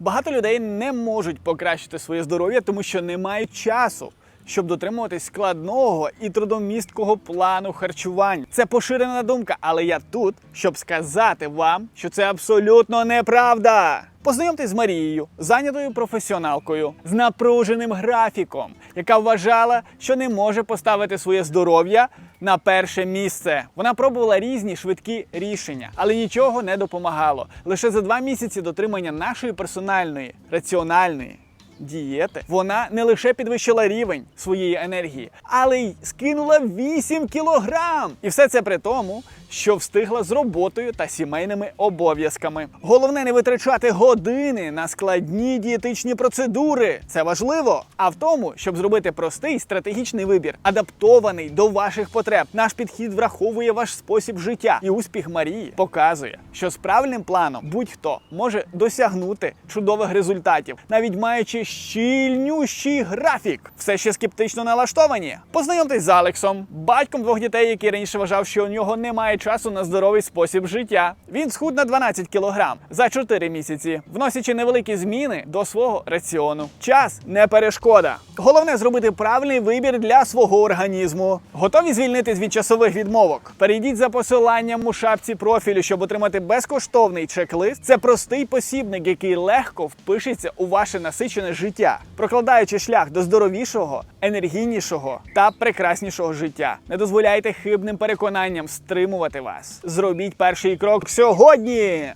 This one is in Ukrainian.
Багато людей не можуть покращити своє здоров'я, тому що не мають часу. Щоб дотримуватись складного і трудомісткого плану харчування. Це поширена думка, але я тут, щоб сказати вам, що це абсолютно неправда. Познайомтесь з Марією, зайнятою професіоналкою, з напруженим графіком, яка вважала, що не може поставити своє здоров'я на перше місце. Вона пробувала різні швидкі рішення, але нічого не допомагало. Лише за два місяці дотримання нашої персональної, раціональної дієти, вона не лише підвищила рівень своєї енергії, але й скинула 8 кілограм. І все це при тому, що встигла з роботою та сімейними обов'язками. Головне не витрачати години на складні дієтичні процедури. Це важливо. А в тому, щоб зробити простий стратегічний вибір, адаптований до ваших потреб. Наш підхід враховує ваш спосіб життя. І успіх Марії показує, що з правильним планом будь-хто може досягнути чудових результатів, навіть маючи щільнющий графік. Все ще скептично налаштовані. Познайомтесь з Алексом, батьком двох дітей, який раніше вважав, що у нього немає часу на здоровий спосіб життя. Він схуд на 12 кілограм за 4 місяці, вносячи невеликі зміни до свого раціону. Час не перешкода. Головне зробити правильний вибір для свого організму. Готові звільнитись від часових відмовок? Перейдіть за посиланням у шапці профілю, щоб отримати безкоштовний чек-лист. Це простий посібник, який легко впишеться у ваше насичене життя, прокладаючи шлях до здоровішого, енергійнішого та прекраснішого життя. Не дозволяйте хибним переконанням стримувати вас. Зробіть перший крок сьогодні.